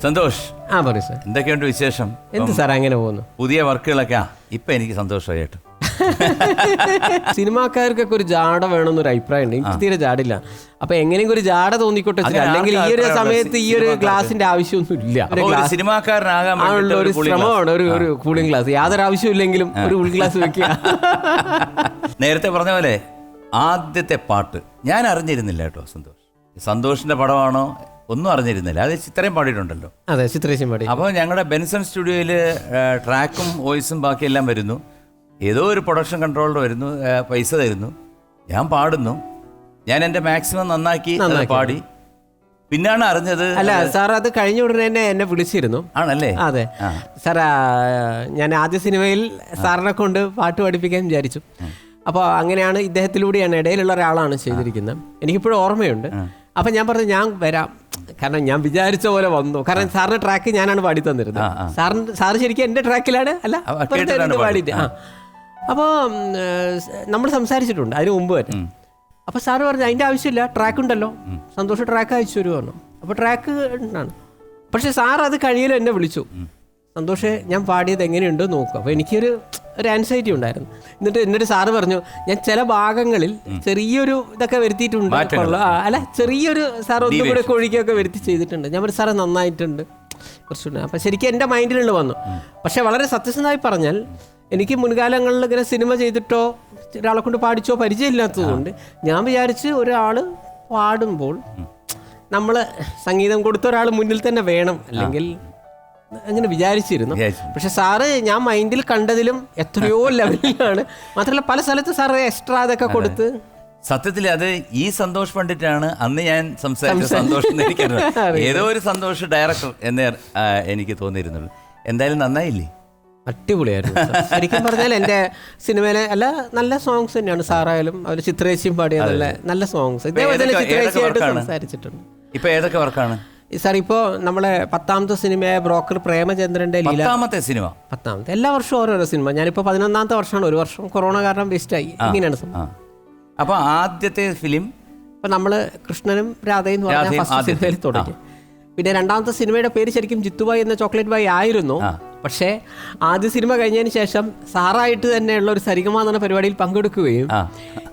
സന്തോഷ്. ആ പറയൂ സാർ. എന്തൊക്കെയുണ്ട് വിശേഷം? എന്ത് സാർ അങ്ങനെ പോകുന്നു? പുതിയ വർക്കുകളൊക്കെ ഇപ്പൊ എനിക്ക് സന്തോഷമായിട്ട് സിനിമാക്കാർക്കൊക്കെ ഒരു ജാട വേണമെന്നൊരു അഭിപ്രായം ഉണ്ട്. എനിക്ക് തീരെ ജാടില്ല. അപ്പൊ എങ്ങനെയെങ്കിലും ഒരു ജാട തോന്നിക്കോട്ടെ അല്ലെങ്കിൽ ഈ ഒരു സമയത്ത് ഈ ഒരു? ഗ്ലാസിന്റെ ആവശ്യമൊന്നും ഇല്ല ഒരു ഒരു ശ്രമമാണ്. ഒരു ഒരു കൂളിംഗ് ഗ്ലാസ്. യാതൊരു ആവശ്യമില്ലെങ്കിലും ഒരു കൂളിംഗ് ഗ്ലാസ് വെക്കുക. നേരത്തെ പറഞ്ഞ പോലെ ആദ്യത്തെ പാട്ട് ഞാൻ അറിഞ്ഞിരുന്നില്ല കേട്ടോ സന്തോഷ്. സന്തോഷിന്റെ പടമാണോ ഒന്നും അറിഞ്ഞിരുന്നില്ല. അത് ചിത്രയും പാടിയിട്ടുണ്ടല്ലോ. അതെ ചിത്രേശം പാടി. അപ്പോൾ ഞങ്ങളുടെ ബെൻസൺ സ്റ്റുഡിയോയിൽ ട്രാക്കും വോയിസും ബാക്കിയെല്ലാം വരുന്നു. ഏതോ ഒരു പ്രൊഡക്ഷൻ കൺട്രോളർ വരുന്നു പൈസ തരുന്നു. ഞാൻ പാടുന്നു. ഞാൻ എന്റെ മാക്സിമം നന്നാക്കി പാടി. പിന്നാണ് അറിഞ്ഞത് അല്ല സാർ അത് കഴിഞ്ഞ ഉടനെ തന്നെ എന്നെ വിളിച്ചിരുന്നു. ആണല്ലേ? അതെ. സാർ ഞാൻ ആദ്യ സിനിമയിൽ സാറിനെ കൊണ്ട് പാട്ട് പഠിപ്പിക്കാൻ വിചാരിച്ചു. അപ്പോൾ അങ്ങനെയാണ് ഇദ്ദേഹത്തിലൂടെയാണ് ഇടയിലുള്ള ഒരാളാണ് ചെയ്തിരിക്കുന്നത്. എനിക്കിപ്പോഴും ഓർമ്മയുണ്ട്. അപ്പം ഞാൻ പറഞ്ഞു ഞാൻ വരാം. കാരണം ഞാൻ വിചാരിച്ച പോലെ വന്നു. കാരണം സാറിന്റെ ട്രാക്ക് ഞാനാണ് പാടി തന്നിരുന്നത്. സാറിന് സാറ് ശരിക്കും എന്റെ ട്രാക്കിലാണ് അല്ല പാടിയിട്ട്. ആ. അപ്പോൾ നമ്മൾ സംസാരിച്ചിട്ടുണ്ട് അതിന് മുമ്പ് തന്നെ അപ്പോൾ സാറ് പറഞ്ഞു അതിന്റെ ആവശ്യമില്ല ട്രാക്ക് ഉണ്ടല്ലോ. സന്തോഷം ട്രാക്ക് അയച്ചു തരുമോ? പറഞ്ഞു. അപ്പോൾ ട്രാക്ക് ഉണ്ടാണ് പക്ഷെ സാർ അത് കഴിയലും എന്നെ വിളിച്ചു. സന്തോഷേ ഞാൻ പാടിയത് എങ്ങനെയുണ്ട് നോക്കും. അപ്പോൾ എനിക്കൊരു ഒരു ആൻസൈറ്റി ഉണ്ടായിരുന്നു. എന്നിട്ട് എന്നൊരു സാറ് പറഞ്ഞു ഞാൻ ചില ഭാഗങ്ങളിൽ ചെറിയൊരു ഇതൊക്കെ വരുത്തിയിട്ടുണ്ട്. അല്ല ചെറിയൊരു സാർ ഒന്നും കൂടെ കൊഴിക്കൊക്കെ വരുത്തി ചെയ്തിട്ടുണ്ട്. ഞാൻ ഒരു സാറേ നന്നായിട്ടുണ്ട്. കുറച്ചുകൂടെ. അപ്പം ശരിക്കും എന്റെ മൈൻഡിലുള്ള വന്നു. പക്ഷേ വളരെ സത്യസന്ധമായി പറഞ്ഞാൽ എനിക്ക് മുൻകാലങ്ങളിൽ ഇങ്ങനെ സിനിമ ചെയ്തിട്ടോ ഒരാളെ കൊണ്ട് പാടിച്ചോ പരിചയമില്ലാത്തതുകൊണ്ട് ഞാൻ വിചാരിച്ച് ഒരാൾ പാടുമ്പോൾ നമ്മൾ സംഗീതം കൊടുത്ത ഒരാൾ മുന്നിൽ തന്നെ വേണം. അല്ലെങ്കിൽ അങ്ങനെ വിചാരിച്ചിരുന്നു. വിചാരിച്ചു. പക്ഷെ സാറ് ഞാൻ മൈൻഡിൽ കണ്ടതിലും എത്രയോ ലെവലിലാണ്. മാത്രമല്ല പല സ്ഥലത്ത് സാറ് എക്സ്ട്രാ അതൊക്കെ കൊടുത്ത്. സത്യത്തിൽ അത് ഈ സന്തോഷ് പണ്ഡിറ്റാണ് അന്ന് ഞാൻ സംസാരിച്ച സന്തോഷം എനിക്കറിയാം ഏതോ ഒരു സന്തോഷ് ഡയറക്ടർ എന്നേ എനിക്ക് തോന്നിയിരുന്നുള്ളൂ. എന്തായാലും നന്നായില്ലേ? അടിപൊളിയായിരുന്നു. ശരിക്കും പറഞ്ഞാൽ എന്റെ സിനിമയിലെ അല്ല നല്ല സോങ്സ് തന്നെയാണ് സാറായാലും അവർ ചിത്രേശിയും പാടിയ നല്ല നല്ല സോങ്സ് ഇതേപോലെ തന്നെ ചിത്രേശിയായിട്ട് സംസാരിച്ചിട്ടുണ്ട്. ഇപ്പൊ ഏതൊക്കെ വർക്കാണ്? സാർ ഇപ്പോൾ നമ്മളെ പത്താമത്തെ സിനിമയായ ബ്രോക്കർ പ്രേമചന്ദ്രന്റെ ലീല. പത്താമത്തെ സിനിമ? പത്താമത്തെ. എല്ലാ വർഷവും ഓരോരോ സിനിമ. ഞാനിപ്പോൾ പതിനൊന്നാമത്തെ വർഷമാണ്. ഒരു വർഷം കൊറോണ കാരണം വേസ്റ്റായി. ഇങ്ങനെയാണ് സംഭവം. അപ്പൊ ആദ്യത്തെ ഫിലിം? അപ്പോൾ നമ്മൾ കൃഷ്ണനും രാധയും പറഞ്ഞ ഫസ്റ്റ് സിനിമയിൽ തുടങ്ങി. പിന്നെ രണ്ടാമത്തെ സിനിമയുടെ പേര് ശരിക്കും ജിത്തുബായി എന്ന ചോക്ലേറ്റ് ബായി ആയിരുന്നു. പക്ഷേ ആദ്യ സിനിമ കഴിഞ്ഞതിന് ശേഷം സാറായിട്ട് തന്നെയുള്ള ഒരു സരിഗമ എന്ന പരിപാടിയിൽ പങ്കെടുക്കുകയും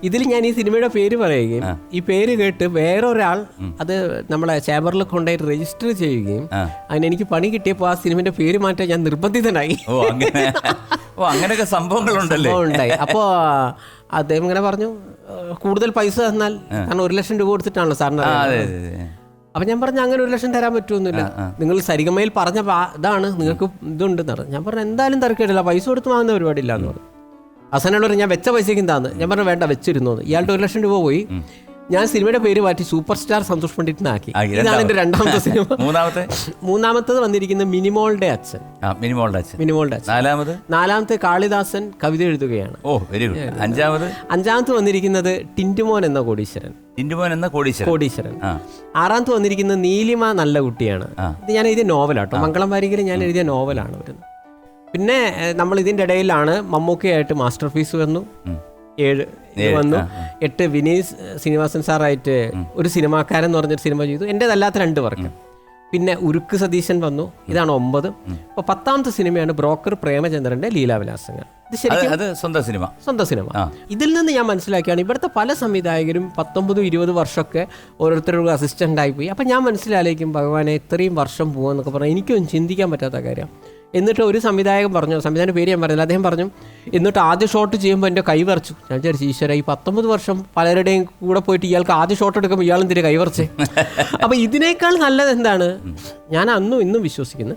ഇതിൽ ഞാൻ ഈ സിനിമയുടെ പേര് പറയുകയും ഈ പേര് കേട്ട് വേറൊരാൾ അത് നമ്മളെ ചേംബറിൽ കൊണ്ടുപോയി രജിസ്റ്റർ ചെയ്യുകയും. അതിന് എനിക്ക് പണി കിട്ടിയപ്പോൾ ആ സിനിമയുടെ പേര് മാറ്റാൻ ഞാൻ നിർബന്ധിതനായി. ഓ അങ്ങനെ. അങ്ങനെയൊക്കെ സംഭവങ്ങളുണ്ടല്ലേ? സംഭവം ഉണ്ടായി അപ്പോൾ അദ്ദേഹം ഇങ്ങനെ പറഞ്ഞു കൂടുതൽ പൈസ തന്നാൽ കാരണം ഒരു ലക്ഷം രൂപ കൊടുത്തിട്ടാണല്ലോ സാറിന് അപ്പൊ ഞാൻ പറഞ്ഞു അങ്ങനെ ഒരു ലക്ഷം തരാൻ പറ്റുമെന്നില്ല നിങ്ങൾ സരിഗമയിൽ പറഞ്ഞ ഇതാണ് നിങ്ങൾക്ക് ഇതുണ്ട് ഞാൻ പറഞ്ഞു എന്തായാലും തിരക്കേടില്ല പൈസ കൊടുത്ത് വാങ്ങുന്ന പരിപാടിയില്ല എന്ന് പറഞ്ഞു. അവസാനമുള്ളവർ ഞാൻ വെച്ച പൈസയ്ക്ക് എന്താന്ന്? ഞാൻ പറഞ്ഞു വേണ്ട വെച്ചിരുന്നു ഇയാളുടെ ഒരു ലക്ഷം രൂപ പോയി. ഞാൻ സിനിമയുടെ പേര് മാറ്റി സൂപ്പർ സ്റ്റാർ സന്തോഷ് പണ്ഡിറ്റിനാക്കി. ഇതാണ് എന്റെ രണ്ടാമത്തെ സിനിമ. മൂന്നാമത്തെ? മൂന്നാമത്തത് വന്നിരിക്കുന്ന മിനിമോളുടെ അച്ഛൻ. മിനിമോളുടെ അച്ഛൻ. മിനിമോളുടെ അച്ഛൻ. നാലാമത്? നാലാമത്തെ കാളിദാസൻ കവിത എഴുതുകയാണ്. Oh very good. അഞ്ചാമത്? അഞ്ചാമത്തെ വന്നിരിക്കുന്നത് ടിന്റുമോൻ എന്ന കോടീശ്വരൻ. ടിന്റുമോൻ എന്ന കോടീശ്വരൻ. കോടീശ്വരൻ. ആറാമത്തെ വന്നിരിക്കുന്ന നീലിമ നല്ല കുട്ടിയാണ്. ഇത് ഞാൻ എഴുതിയ നോവലാട്ടോ. മംഗളം വാരികയിൽ ഞാൻ എഴുതിയ നോവലാണ് വരുന്നത്. പിന്നെ നമ്മൾ ഇതിന്റെ ഇടയിലാണ് മമ്മൂക്കയായിട്ട് മാസ്റ്റർ പീസ് വന്നു ഏഴ്, വന്നു. എട്ട് വിനീത് ശ്രീനിവാസൻ സാറായിട്ട് ഒരു സിനിമാക്കാരൻ എന്ന് പറഞ്ഞൊരു സിനിമ ചെയ്തു. എന്റെതല്ലാത്ത രണ്ട് വർക്ക് പിന്നെ ഉരുക്ക് സതീശൻ വന്നു. ഇതാണ് ഒമ്പത്. അപ്പോൾ പത്താമത്തെ സിനിമയാണ് ബ്രോക്കർ പ്രേമചന്ദ്രന്റെ ലീലാവിലാസങ്ങൾ. ഇത് അത് ശരിക്കും അത് സ്വന്തം സിനിമ. സ്വന്തം സിനിമ. ഇതിൽ നിന്ന് ഞാൻ മനസ്സിലാക്കിയാണ് ഇവിടുത്തെ പല സംവിധായകരും പത്തൊമ്പതും ഇരുപത് വർഷമൊക്കെ ഓരോരുത്തരുടെ അസിസ്റ്റന്റ് ആയി പോയി. അപ്പം ഞാൻ മനസ്സിലാലേക്കും ഭഗവാനെ ഇത്രയും വർഷം പോകുമെന്നൊക്കെ പറഞ്ഞാൽ എനിക്കൊന്നും ചിന്തിക്കാൻ പറ്റാത്ത കാര്യം. എന്നിട്ട് ഒരു സംവിധായകൻ പറഞ്ഞു സംവിധാന പേര് ഞാൻ പറഞ്ഞില്ല അദ്ദേഹം പറഞ്ഞു എന്നിട്ട് ആദ്യ ഷോട്ട് ചെയ്യുമ്പോൾ എന്റെ കൈ വരച്ചു. ഞാൻ വിചാരിച്ചു ഈശ്വര ഈ പത്തൊമ്പത് വർഷം പലരുടെയും കൂടെ പോയിട്ട് ഇയാൾക്ക് ആദ്യ ഷോട്ട് എടുക്കുമ്പോൾ ഇയാൾ എന്തിനാ കൈ വരച്ചേ? അപ്പോൾ ഇതിനേക്കാൾ നല്ലത് എന്താണ്? ഞാൻ അന്നും ഇന്നും വിശ്വസിക്കുന്നു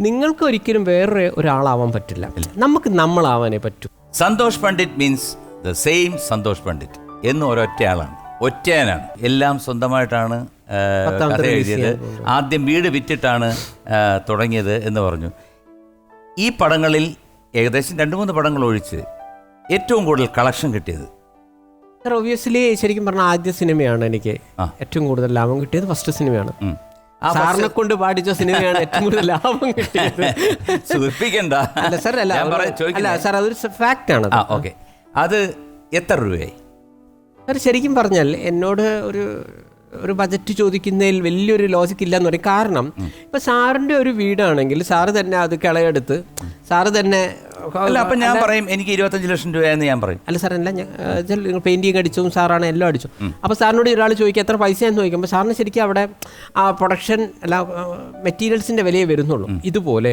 നിങ്ങൾക്ക് ഒരിക്കലും വേറൊരു ഒരാളാവാൻ പറ്റില്ല. നമുക്ക് നമ്മളാവാനേ പറ്റൂ. Santosh Pandit means the same Santosh Pandit എന്ന് ഒരൊറ്റയാളാണ് ഒറ്റയാനാണ്. എല്ലാം സ്വന്തമായിട്ടാണ് കഥ എഴുതിയത്. ആദ്യം വീട് വിറ്റിട്ടാണ് തുടങ്ങിയത് എന്ന് പറഞ്ഞു. ഈ പടങ്ങളിൽ ഏകദേശം രണ്ട് മൂന്ന് പടങ്ങൾ ഒഴിച്ച് ഏറ്റവും കൂടുതൽ കളക്ഷൻ കിട്ടിയത്? സാർ ഒബിയസ്ലി ശരിക്കും പറഞ്ഞ ആദ്യ സിനിമയാണ് എനിക്ക് ഏറ്റവും കൂടുതൽ ലാഭം കിട്ടിയത് ഫസ്റ്റ് സിനിമയാണ്. സാറിനെ കൊണ്ട് പാടിച്ച സിനിമയാണ് ഏറ്റവും കൂടുതൽ ലാഭം കിട്ടിയത്. സൂചിപ്പിക്കണ്ട അല്ല സാർ അല്ല അല്ല സാർ അതൊരു ഫാക്റ്റ് ആണ് ഓക്കെ. അത് എത്ര രൂപയായി? സാർ ശരിക്കും പറഞ്ഞാൽ എന്നോട് ഒരു ഒരു ബജറ്റ് ചോദിക്കുന്നതിൽ വലിയൊരു ലോജിക്ക് ഇല്ലെന്ന് പറയും. കാരണം ഇപ്പൊ സാറിന്റെ ഒരു വീടാണെങ്കിൽ സാറ് തന്നെ അത് കിളയെടുത്ത് സാറ് തന്നെ അല്ല അപ്പൊ ഞാൻ പറയും എനിക്ക് ഇരുപത്തഞ്ച് ലക്ഷം രൂപയെന്ന് ഞാൻ പറയും. അല്ല സാർ അല്ല നിങ്ങൾ പെയിന്റിങ് അടിച്ചും സാറാണ് എല്ലാം അടിച്ചു. അപ്പോൾ സാറിനോട് ഒരാൾ ചോദിക്കുക എത്ര പൈസയെന്ന് ചോദിക്കുമ്പോൾ സാറിന് ശരിക്കും അവിടെ ആ പ്രൊഡക്ഷൻ അല്ല മെറ്റീരിയൽസിന്റെ വിലയെ വരുന്നുള്ളൂ. ഇതുപോലെ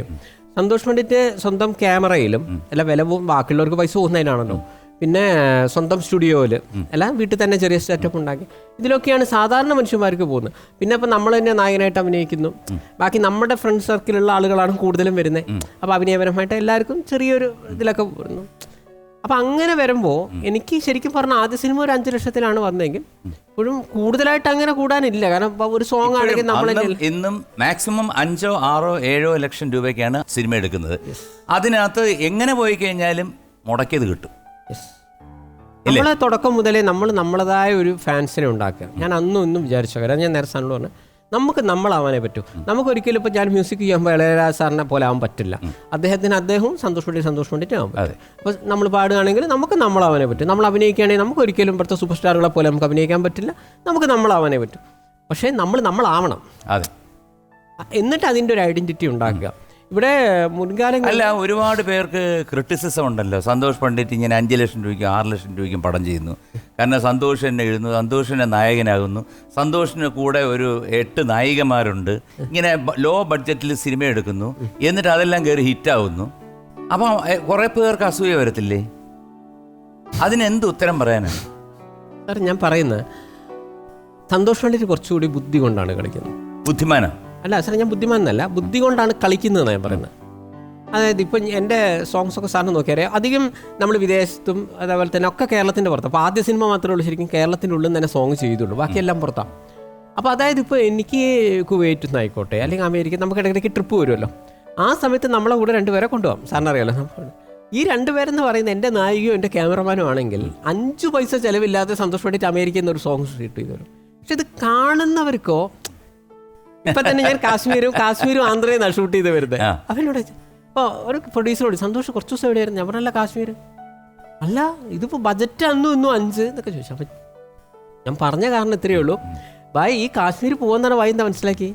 സന്തോഷ് പണ്ഡിറ്റ് സ്വന്തം ക്യാമറയിലും അല്ല വില ബാക്കിയുള്ളവർക്ക് പൈസ പോകുന്നതിനാണല്ലോ. പിന്നെ സ്വന്തം സ്റ്റുഡിയോയിൽ അല്ല വീട്ടിൽ തന്നെ ചെറിയ സെറ്റപ്പ് ഉണ്ടാക്കി. ഇതിലൊക്കെയാണ് സാധാരണ മനുഷ്യന്മാർക്ക് പോകുന്നത്. പിന്നെ ഇപ്പം നമ്മൾ തന്നെ നായകനായിട്ട് അഭിനയിക്കുന്നു. ബാക്കി നമ്മുടെ ഫ്രണ്ട് സർക്കിളുള്ള ആളുകളാണ് കൂടുതലും വരുന്നത്. അപ്പോൾ അഭിനയപരമായിട്ട് എല്ലാവർക്കും ചെറിയൊരു ഇതിലൊക്കെ വരുന്നു. അപ്പൊ അങ്ങനെ വരുമ്പോൾ എനിക്ക് ശരിക്കും പറഞ്ഞ ആദ്യ സിനിമ ഒരു അഞ്ചു ലക്ഷത്തിലാണ് വന്നതെങ്കിൽ ഇപ്പോഴും കൂടുതലായിട്ട് അങ്ങനെ കൂടാനില്ല. കാരണം ഒരു സോങ് ആണെങ്കിൽ നമ്മൾ ഇന്നും മാക്സിമം അഞ്ചോ ആറോ ഏഴോ ലക്ഷം രൂപയ്ക്കാണ് സിനിമ എടുക്കുന്നത്. അതിനകത്ത് എങ്ങനെ പോയി കഴിഞ്ഞാലും മുടക്കിയത് കിട്ടും. നമ്മളെ തുടക്കം മുതലേ നമ്മൾ നമ്മളതായ ഒരു ഫാൻസിനെ ഉണ്ടാക്കുക. ഞാൻ അന്നും ഇന്നും വിചാരിച്ചു കാരണം ഞാൻ നേരെ സാറിനോട് പറഞ്ഞു നമുക്ക് നമ്മളാവാനേ പറ്റൂ. നമുക്ക് ഒരിക്കലും ഇപ്പം ഞാൻ മ്യൂസിക് ചെയ്യുമ്പോൾ ഇളയരാജ സാറിനെ പോലെ ആവാൻ പറ്റില്ല. അദ്ദേഹത്തിന് അദ്ദേഹവും സന്തോഷം വേണ്ടി സന്തോഷം വേണ്ടിയിട്ട് ആവും അപ്പോൾ നമ്മൾ പാടുകയാണെങ്കിൽ നമുക്ക് നമ്മളാവാനേ പറ്റും. നമ്മൾ അഭിനയിക്കുകയാണെങ്കിൽ നമുക്ക് ഒരിക്കലും ഇവിടുത്തെ സൂപ്പർ സ്റ്റാറുകളെ പോലെ നമുക്ക് അഭിനയിക്കാൻ പറ്റില്ല. നമുക്ക് നമ്മളാവാനേ പറ്റും. പക്ഷേ നമ്മൾ നമ്മളാവണം. അതെ. എന്നിട്ട് അതിന്റെ ഒരു ഐഡന്റിറ്റി ഉണ്ടാക്കുക. ഇവിടെ മുൻകാലങ്ങളിൽ അല്ല ഒരുപാട് പേർക്ക് ക്രിറ്റിസിസം ഉണ്ടല്ലോ. സന്തോഷ് പണ്ഡിറ്റ് ഇങ്ങനെ അഞ്ച് ലക്ഷം രൂപയ്ക്കും ആറ് ലക്ഷം രൂപയ്ക്കും പടം ചെയ്യുന്നു. കാരണം സന്തോഷ് എന്നെ എഴുതുന്നു സന്തോഷിനെ നായകനാകുന്നു. സന്തോഷിന് കൂടെ ഒരു എട്ട് നായികമാരുണ്ട്. ഇങ്ങനെ ലോ ബഡ്ജറ്റിൽ സിനിമ എടുക്കുന്നു. എന്നിട്ട് അതെല്ലാം കയറി ഹിറ്റാവുന്നു അപ്പം കുറെ പേർക്ക് അസൂയ വരത്തില്ലേ? അതിനെന്ത് ഉത്തരം പറയാനാണ്? സാർ ഞാൻ പറയുന്നത് സന്തോഷ് പണ്ഡിറ്റ് കുറച്ചുകൂടി ബുദ്ധി കൊണ്ടാണ് കളിക്കുന്നത്. ബുദ്ധിമാനം? അല്ല സാർ ഞാൻ ബുദ്ധിമാൻ എന്നല്ല ബുദ്ധി കൊണ്ടാണ് കളിക്കുന്നതെന്ന് ഞാൻ പറയുന്നത്. അതായത് ഇപ്പം എന്റെ സോങ്സ് ഒക്കെ സാറിന് നോക്കിയാൽ അധികം നമ്മൾ വിദേശത്തും അതേപോലെ തന്നെ ഒക്കെ കേരളത്തിന്റെ പുറത്ത് അപ്പോൾ ആദ്യ സിനിമ മാത്രമേ ഉള്ളൂ ശരിക്കും കേരളത്തിന്റെ ഉള്ളിൽ തന്നെ സോങ് ചെയ്തുള്ളൂ. ബാക്കിയെല്ലാം പുറത്താണ് അപ്പോൾ അതായത് ഇപ്പോൾ എനിക്ക് കുവൈറ്റ് ആയിക്കോട്ടെ അല്ലെങ്കിൽ അമേരിക്ക നമുക്ക് ഇടയ്ക്കിടയ്ക്ക് ട്രിപ്പ് വരുമല്ലോ. ആ സമയത്ത് നമ്മളെ കൂടെ രണ്ടുപേരെ കൊണ്ടുപോകാം. സാറിന് അറിയാലോ ഈ രണ്ടുപേരെന്ന് പറയുന്നത് എന്റെ നായികയും എന്റെ ക്യാമറമാനും ആണെങ്കിൽ അഞ്ച് പൈസ ചിലവില്ലാതെ സന്തോഷപ്പെട്ടിട്ട് അമേരിക്കയിൽ നിന്ന് ഒരു സോങ് ഷൂട്ട് ചെയ്തു തരും പക്ഷെ ഇത് കാണുന്നവർക്കോ ഇപ്പൊ തന്നെ ഞാൻ കാശ്മീരും കാശ്മീരും ആന്ധ്രയെന്നാണ് ഷൂട്ട് ചെയ്ത് വരുന്നത്. അവനോട് ഓ ഒരു പ്രൊഡ്യൂസറോട് സന്തോഷം കുറച്ച് ദിവസം എവിടെയായിരുന്നു? പറഞ്ഞല്ല കാശ്മീർ അല്ല ഇതിപ്പോ ബജറ്റ് അന്നും ഇന്നും അഞ്ച് എന്നൊക്കെ ചോദിച്ചു. അപ്പൊ ഞാൻ പറഞ്ഞ കാരണം ഇത്രയേ ഉള്ളൂ. ബായ് ഈ കാശ്മീർ പോകുന്നതാണ് ഭായി എന്താ മനസ്സിലാക്കി?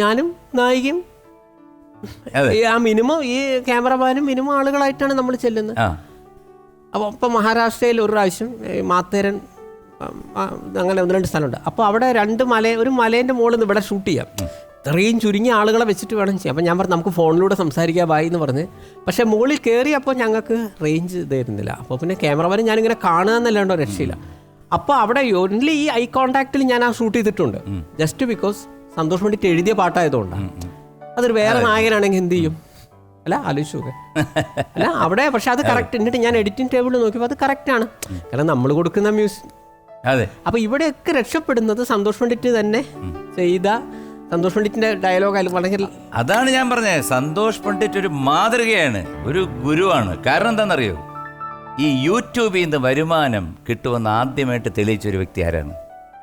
ഞാനും നായികയും ആ മിനിമം ഈ ക്യാമറമാനും മിനിമം ആളുകളായിട്ടാണ് നമ്മൾ ചെല്ലുന്നത്. അപ്പൊ അപ്പോൾ ഇപ്പം മഹാരാഷ്ട്രയിൽ ഒരു പ്രാവശ്യം മാത്തേരൻ അങ്ങനെ ഒന്ന് രണ്ട് സ്ഥലമുണ്ട്. അപ്പോൾ അവിടെ രണ്ട് മല ഒരു മലേന്റെ മുകളിൽ നിന്ന് ഇവിടെ ഷൂട്ട് ചെയ്യാം. ഇത്രയും ചുരുങ്ങിയ ആളുകളെ വെച്ചിട്ട് വേണം ചെയ്യാം. അപ്പം ഞാൻ പറഞ്ഞു നമുക്ക് ഫോണിലൂടെ സംസാരിക്കാം ബായി എന്ന് പറഞ്ഞ്. പക്ഷേ മുകളിൽ കയറിയപ്പോൾ ഞങ്ങൾക്ക് റേഞ്ച് തരുന്നില്ല. അപ്പോൾ പിന്നെ ക്യാമറമാൻ ഞാനിങ്ങനെ കാണുക എന്നല്ലാണ്ടോ രക്ഷയില്ല. അപ്പോൾ അവിടെ ഓൺലി ഈ ഐ കോണ്ടാക്റ്റിൽ ഞാൻ ആ ഷൂട്ട് ചെയ്തിട്ടുണ്ട്. ജസ്റ്റ് ബിക്കോസ് സന്തോഷ് വേണ്ടിയിട്ട് എഴുതിയ പാട്ടായതുകൊണ്ടാണ് അതൊരു വേറെ നായകനാണെങ്കിൽ എന്ത് ചെയ്യും? അല്ല ആലോചിച്ചു. അല്ല അവിടെ പക്ഷെ അത് കറക്റ്റ് എന്നിട്ട് ഞാൻ എഡിറ്റിംഗ് ടേബിളിൽ നോക്കിയപ്പോൾ അത് കറക്റ്റ് ആണ്. കാരണം നമ്മൾ കൊടുക്കുന്ന മ്യൂസിക് അതെ. അപ്പൊ ഇവിടെയൊക്കെ രക്ഷപ്പെടുന്നത് സന്തോഷ് പണ്ഡിറ്റ് തന്നെ. ചെയ്ത സന്തോഷ് പണ്ഡിറ്റിന്റെ ഡയലോഗ് വളരെ അതാണ് ഞാൻ പറഞ്ഞത് സന്തോഷ് പണ്ഡിറ്റ് ഒരു മാതൃകയാണ് ഒരു ഗുരുവാണ്. കാരണം എന്താണെന്നറിയോ? ഈ യൂട്യൂബിൽ നിന്ന് വരുമാനം കിട്ടുമെന്ന് ആദ്യമായിട്ട് തെളിയിച്ച ഒരു വ്യക്തി ആരാണ്?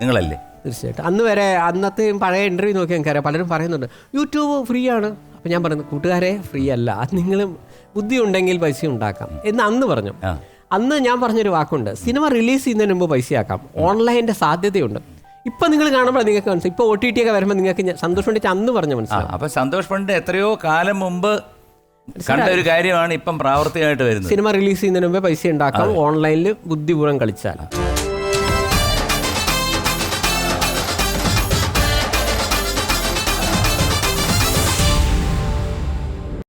നിങ്ങളല്ലേ? തീർച്ചയായിട്ടും. അന്ന് വരെ അന്നത്തെ പഴയ ഇന്റർവ്യൂ നോക്കി എനിക്കറിയാം. പലരും പറയുന്നുണ്ട് യൂട്യൂബ് ഫ്രീ ആണ് അപ്പം ഞാൻ പറയുന്നത് കൂട്ടുകാരെ ഫ്രീ അല്ല അത് നിങ്ങൾ ബുദ്ധി ഉണ്ടെങ്കിൽ പൈസ ഉണ്ടാക്കാം. എന്ന് അന്ന് പറഞ്ഞു. അന്ന് ഞാൻ പറഞ്ഞൊരു വാക്കുണ്ട്. സിനിമ റിലീസ് ചെയ്യുന്നതിന് മുമ്പ് പൈസയാക്കാം. ഓൺലൈന്റെ സാധ്യതയുണ്ട്. ഇപ്പം നിങ്ങൾ കാണുമ്പോൾ നിങ്ങൾക്ക് മനസ്സിലായി ഇപ്പോൾ ഒ ടി ടി ഒക്കെ വരുമ്പോൾ നിങ്ങൾക്ക് സന്തോഷ് സന്തോഷം അന്ന് പറഞ്ഞു മനസ്സിലാവും. അപ്പൊ സന്തോഷ് പണ്ഡിറ്റ് എത്രയോ കാലം മുമ്പ് കണ്ട ഒരു കാര്യമാണ് ഇപ്പം പ്രാവർത്തികമായിട്ട് വരുന്നത്. സിനിമ റിലീസ് ചെയ്യുന്നതിന് മുമ്പേ പൈസ ഉണ്ടാക്കാം. ഓൺലൈനിൽ ബുദ്ധിപൂർവം കളിച്ചാൽ.